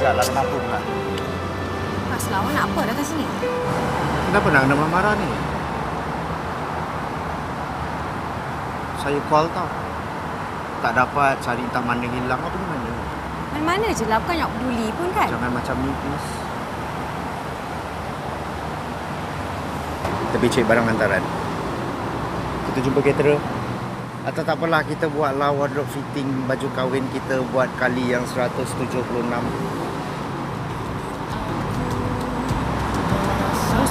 Sekejap lah, kenapa pula? Mas Lawa nak apa datang sini? Kenapa nak kena marah ni? Saya call tau. Tak dapat cari entah mana hilang atau mana. Mana-mana je lah, bukan nak peduli pun kan? Jangan macam ni, please. Kita becek barang hantaran. Kita jumpa caterer. Atau tak apalah, kita buatlah wardrobe fitting baju kahwin kita buat kali yang 176.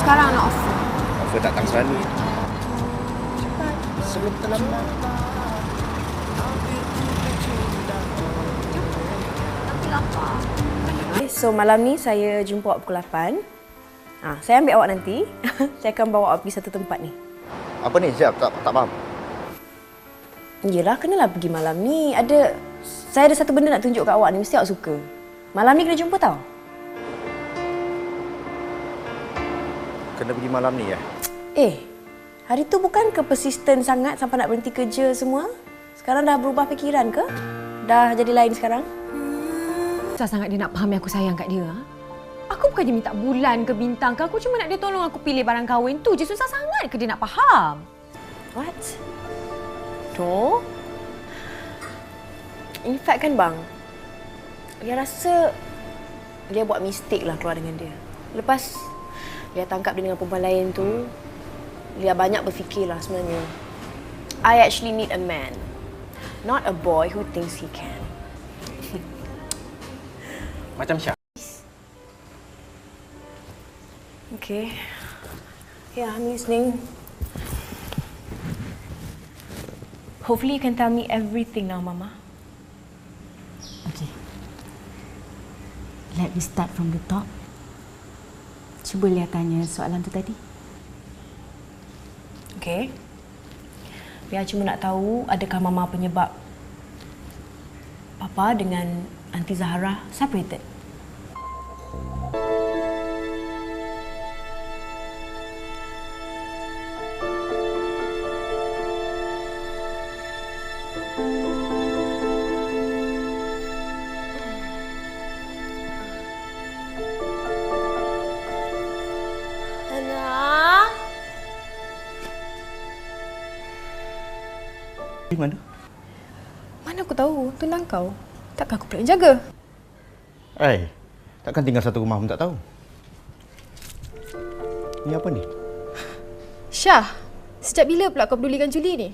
Sekarang nak offer. Offer tak datang selalu. Cepat, sebelum terlambat. Tapi lapar. Okay, so malam ni saya jumpa awak pukul 8. Ha, saya ambil awak nanti. saya akan bawa awak pergi satu tempat ni. Apa ni? Siap, tak, tak faham. Yelah, kenalah pergi malam ni. Ada saya ada satu benda nak tunjuk kat awak ni, mesti awak suka. Malam ni kena jumpa tau. Kena pergi malam ni ya? Eh, hari tu bukan ke persisten sangat sampai nak berhenti kerja semua? Sekarang dah berubah fikiran ke? Dah jadi lain sekarang? Susah sangat dia nak fahami aku sayang kat dia. ha? Aku bukan dia minta bulan ke bintang ke. Aku cuma nak dia tolong aku pilih barang kahwin tu je. Susah sangat ke dia nak faham? What? No. In fact kan bang, dia rasa dia buat mistake lah keluar dengan dia. Lepas dia tangkap dia dengan perempuan lain tu, dia banyak berfikir lah sebenarnya. I actually need a man, not a boy who thinks he can. Macam Syah. Okay. Yeah, I'm listening. Hopefully you can tell me everything now, Mama. Okay. Let me start from the top. Cuba lihat tanya soalan tu tadi. Okay. Biar cuma nak tahu adakah Mama penyebab Papa dengan Aunty Zahara separated. Di mana? Mana aku tahu tentang kau? Takkan aku pula yang jaga? Eh, takkan tinggal satu rumah pun tak tahu. Ni apa ni? Syah, sejak bila pula kau pedulikan Julie ni?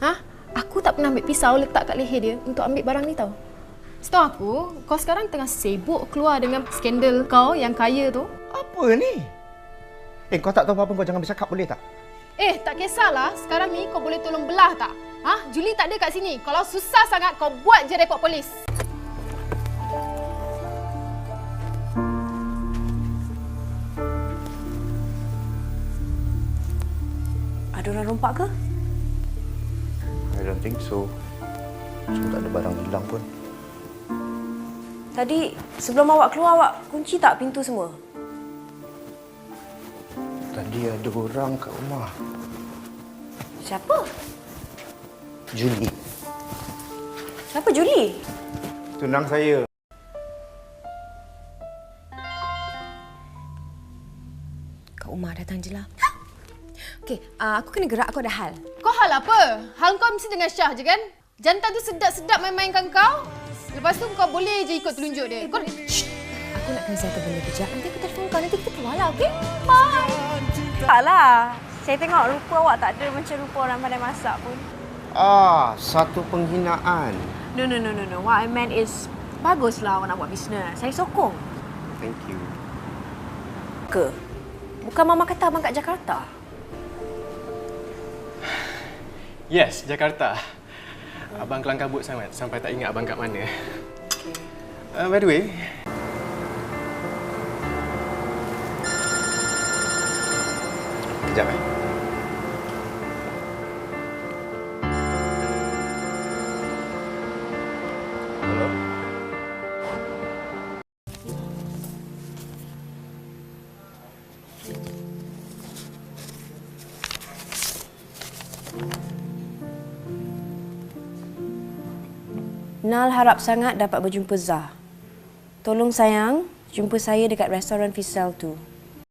Ha? Aku tak pernah ambil pisau letak kat leher dia untuk ambil barang ni tau. Setahu aku, kau sekarang tengah sibuk keluar dengan skandal kau yang kaya tu. Apa ni? Eh, kau tak tahu apa-apa, kau jangan bercakap boleh tak? Eh, tak kisahlah. Sekarang ni kau boleh tolong belah tak? Ha? Julie tak ada kat sini. Kalau susah sangat, kau buat je report polis. Ada orang rompak ke? I don't think so. Cuma tak ada barang hilang pun. Tadi sebelum awak keluar awak kunci tak pintu semua? Tadi ada orang kat rumah. Siapa? Julie. Siapa Julie? Tunang saya. Kak Umar datang je lah. Okey, uh, aku kena gerak. Aku ada hal. Kau hal apa? Hal kau mesti dengan Syah je kan? Jantan tu sedap-sedap main-mainkan kau. Lepas tu kau boleh je ikut telunjuk dia. Kau... Shh. Aku nak kena settle benda kejap. Nanti aku telefon kau. Nanti kita keluar lah, okey? Bye. Taklah. Saya tengok rupa awak tak ada macam rupa orang pandai masak pun. Ah, satu penghinaan. No, no, no, no, no. What I meant is baguslah awak nak buat bisnes. Saya sokong. Thank you. Ke? Bukan Mama kata abang kat Jakarta. Yes, Jakarta. Abang kelang kabut sangat sampai tak ingat abang kat mana. Okay. Uh, by the way, Kejap eh. Nal harap sangat dapat berjumpa Zah. Tolong sayang, jumpa saya dekat restoran Fisel tu.